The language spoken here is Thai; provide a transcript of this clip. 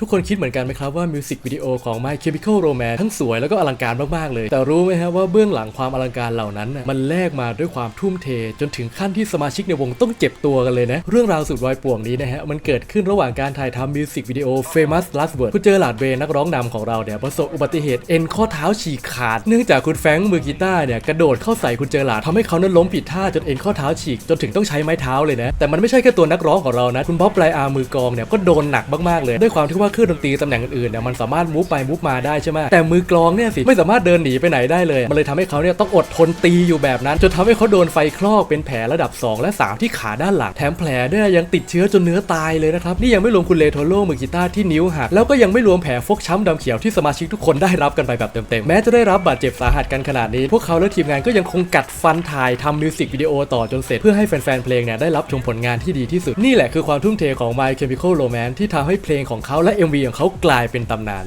ทุกคนคิดเหมือนกันไหมครับว่ามิวสิกวิดีโอของ My Chemical Romance ทั้งสวยแล้วก็อลังการมาก ๆ เลย แต่รู้ไหมฮะว่าเบื้องหลังความอลังการเหล่านั้นน่ะมันแลกมาด้วยความทุ่มเท จนถึงขั้นที่สมาชิกในวงต้องเจ็บตัวกันเลยนะ เรื่องราวสุดวายป่วงนี้นะฮะ มันเกิดขึ้นระหว่างการถ่ายทำมิวสิกวิดีโอ Famous Last Word คุณเจอหลาดเวนักร้องนำของเราเนี่ยประสบอุบัติเหตุเอ็นข้อเท้าฉีกขาด เนื่องจากคุณแฟงมือกีตาร์เนี่ยกระโดดเข้าใส่คุณเจอหลาดทำให้เขานั้นล้มผิดท่าจนเอ็นข้อเท้าฉีกจนถึงต้องใช้ไม้เท้าเลยนะแต่มันไม่ใช่แค่ตัวนักร้องของเรานะคุณบ๊อบไลอาร์มือกองเนี่ยก็โดนหนักมากๆเลยด้วยความที่ว่าเครื่องดนตรีตำแหน่งอื่นๆเนี่ยมันสามารถมูฟไปมูฟมาได้ใช่ไหมแต่มือกลองเนี่ยสิไม่สามารถเดินหนีไปไหนได้เลยมันเลยทำให้เขาเนี่ยต้องอดทนตีอยู่แบบนั้นจนทำให้เขาโดนไฟคลอกเป็นแผลระดับ 2 และ 3 ที่ขาด้านหลังแถมแผลเนี่ยยังติดเชื้อจนเนื้อตายเลยนะครับนี่ยังไม่รวมคุณเลโทโลมือกีตาร์ที่นิ้วหักแล้วก็ยังไม่รวมแผลฟกช้ำดำเขียวที่สมาชิกทุกคนได้รับกันไปแบบเต็มๆแม้จะได้รับบาดเจ็บสาหัสกันขนาดนี้ พวกเขาและทีมงานก็ยังคงกัดฟันถ่ายทำมิวสิกวิดีโอต่อจนเสร็จเพื่อให้แฟนๆเพลงเนี่ยได้รับชมผลงานที่ดีที่สุดนี่แหละคือความทุ่มเทของ My Chemical Romance ที่ทำให้เพลงของเขาและ MV ของเขากลายเป็นตำนาน